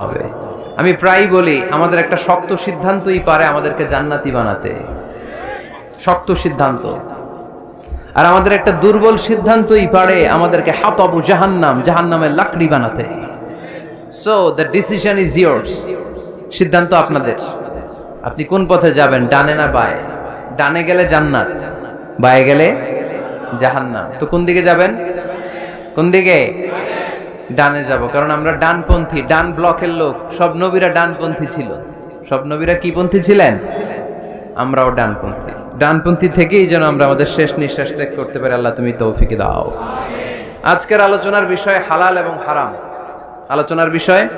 হবে। আমি প্রায়ই বলি, আমাদের একটা শক্ত সিদ্ধান্তই পারে আমাদেরকে জান্নাতি বানাতে। শক্ত সিদ্ধান্ত। আর আমাদের একটা দুর্বল সিদ্ধান্তই পারে আমাদেরকে হাতাবু জাহান্নাম, জাহান্নামের লাকড়ি বানাতে। So the decision is yours সিদ্ধান্ত আপনাদের। আপনি কোন পথে যাবেন, ডানে না বায়ে? ডানে গেলে জান্নাত, বায়ে গেলে জাহান্নাম। তো কোন দিকে যাবেন? কোন দিকে? ডানে যাব, কারণ আমরা ডানপন্থী, ডান ব্লকের লোক। সব নবীরা ডানপন্থী ছিল। সব নবীরা কি পন্থী ছিলেন? আমরাও ডানপন্থী। ডানপন্থী থেকেই যেন আমরা আমাদের শেষ নিঃশ্বাস ত্যাগ করতে পারি। আল্লাহ তুমি তৌফিকে দাও। আজকের আলোচনার বিষয় হালাল এবং হারাম। আলোচনার বিষয়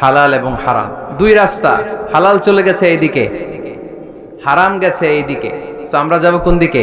হালাল এবং হারাম। দুই রাস্তা। হালাল চলে গেছে এইদিকে। হারাম গেছে এইদিকে। তো আমরা যাব কোন দিকে?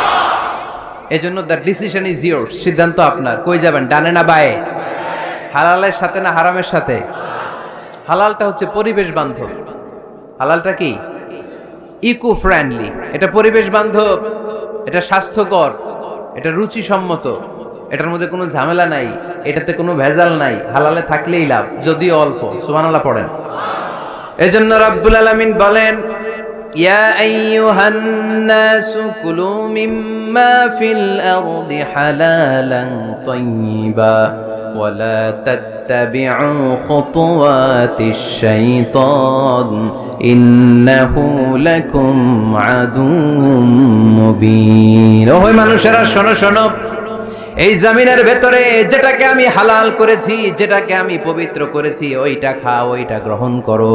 এজন্য দ্য ডিসিশন ইজ ইয়োর সিদ্ধান্ত আপনার। কই যাবেন? ডানে না বায়ে? হালালের সাথে না হারামের সাথে? হালালটা হচ্ছে পরিবেশ বান্ধব। হালালটা কি? Eco friendly. এটা পরিবেশ বান্ধব। এটা স্বাস্থ্যকর। এটা রুচিসম্মত। এটার মধ্যে কোনো ঝামেলা নাই। এটাতে কোনো ভেজাল নাই। হালালে থাকলেই লাভ, যদিও অল্প। সুবহানাল্লাহ পড়েন। এজন্য রাব্বুল আলামিন বলেন ইয়া আইয়ুহান নাসু কুলু মিম্মা ফিল আরদি হালালান তাইয়্যিবা ولا تتبعوا خطوات الشيطان إنه لكم عدو مبين ওই মানুষেরা শোনো শোনো এই জমিনের ভেতরে যেটাকে আমি হালাল করেছি যেটাকে আমি পবিত্র করেছি ওইটা খাও ওইটা গ্রহণ করো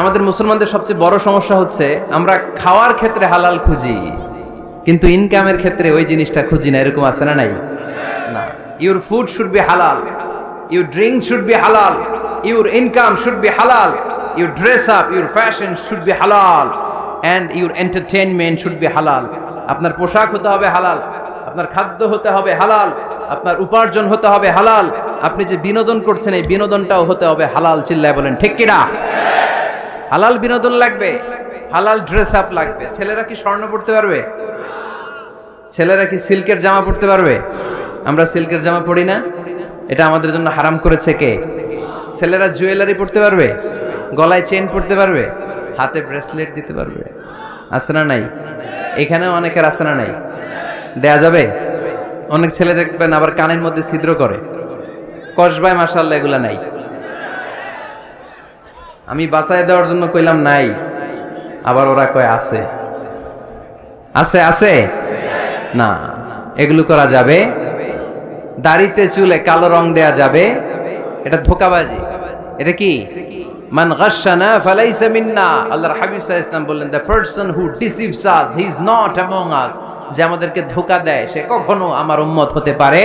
আমাদের মুসলমানদের সবচেয়ে বড় সমস্যা হচ্ছে, আমরা খাওয়ার ক্ষেত্রে হালাল খুঁজি, কিন্তু ইনকামের ক্ষেত্রে ওই জিনিসটা খুঁজি না, এরকম আছে না নাই? না। ইউর ফুড শুড বি হালাল ইউর ড্রিঙ্কস শুড বি হালাল ইউর ইনকাম শুড বি হালাল your dress up your fashion should be হালাল and your entertainment should be হালাল আপনার পোশাক হতে হবে হালাল, আপনার খাদ্য হতে হবে হালাল, আপনার উপার্জন হতে হবে হালাল, আপনি যে বিনোদন করছেন, এই বিনোদনটাও হতে হবে হালাল, চিল্লায় বলেন, ঠিক কিনা? হালাল বিনোদন লাগবে? হালাল ড্রেস আপ লাগবে। ছেলেরা কি স্বর্ণ পড়তে পারবে? ছেলেরা কি সিল্কের জামা পড়তে পারবে? আমরা সিল্কের জামা পড়ি না? এটা আমাদের জন্য হারাম করেছে কে? ছেলেরা জুয়েলারি পড়তে পারবে? গলায় চেন পড়তে পারবে? হাতে ব্রেসলেট দিতে পারবে? আছে না নাই? এখানেও অনেকের আছে না নাই? দেয়া যাবে? অনেক ছেলে দেখবেন আবার কানের মধ্যে ছিদ্র করে। কসবায় মাসাল্লাহ এগুলা নাই। আমি বাসায় দেওয়ার জন্য কইলাম নাই। আবার ওরা কয়, আছে। আছে আছে? না। এগুলো করা যাবে? দাড়িতে চুলে কালো রং দেয়া যাবে। এটা ধোকাবাজি। এটা কি? মান গাশানা ফালাইসা মিন্না। আল্লাহর হাবিব সাল্লাল্লাহু আলাইহি ইসলাম বললেন the person who deceives us he is not among us যে আমাদেরকে ধোকা দেয়, সে কখনো আমার উম্মত হতে পারে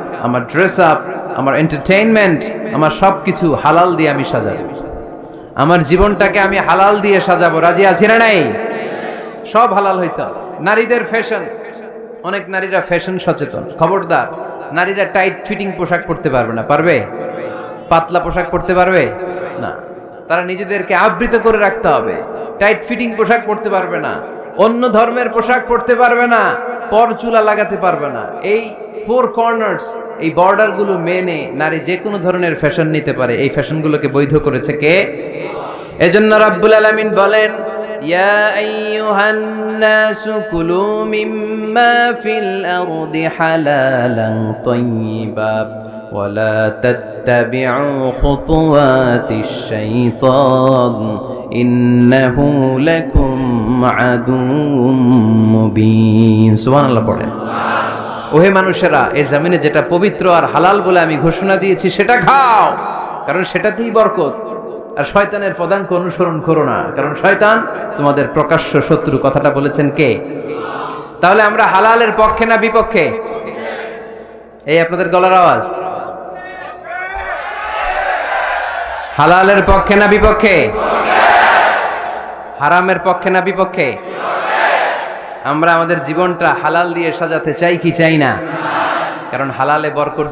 আমার ড্রেস আপ আমার এন্টারটেইনমেন্ট আমার সব কিছু হালাল দিয়ে আমি সাজাবো। আমার জীবনটাকে আমি হালাল দিয়ে সাজাবো। রাজি আছি না নাই? সব হালাল হইতে। হবে নারীদের ফ্যাশন অনেক নারীরা ফ্যাশন সচেতন। খবরদার, নারীরা টাইট ফিটিং পোশাক পরতে পারবে না। পারবে? পাতলা পোশাক পরতে পারবে? না। তারা নিজেদেরকে আবৃত করে রাখতে হবে। টাইট ফিটিং পোশাক পরতে পারবে না। অন্য ধর্মের পোশাক পরতে পারবে না। পর চুলা লাগাতে পারবে না। এই ফোর কর্নার্স এই বর্ডারগুলো মেনে নারী যে কোনো ধরনের ফ্যাশন নিতে পারে। এই ফ্যাশনগুলোকে বৈধ করেছে কে? এজন্য রাব্বুল আলামিন বলেন, ইয়া আইয়ুহান নাসু কুলু মিম্মা ফিল আরদি হালালান তাইয়্যিবা ওয়ালা তাত্তাবি'ু খুতুওয়াতিশ শাইতান। ইন্নাহু লাকুম আদুউম মুবিন। সুবহানাল্লাহ পড়েন। ওহে মানুষেরা এই জামিনে যেটা পবিত্র আর হালাল বলে আমি ঘোষণা দিয়েছি, সেটা খাও। কারণ সেটাতেই বরকত। আর শয়তানের পদাঙ্ক অনুসরণ করো না। কারণ শয়তান তোমাদের প্রকাশ্য শত্রু। কথাটা বলেছেন কে? তাহলে আমরা হালালের পক্ষে না বিপক্ষে? এই আপনাদের গলার আওয়াজ। হালালের পক্ষে না বিপক্ষে? হারামের পক্ষে না বিপক্ষে? আমরা আমাদের জীবনটা হালাল দিয়ে সাজাতে চাই কি চাই না? কারণ হালালে বরকত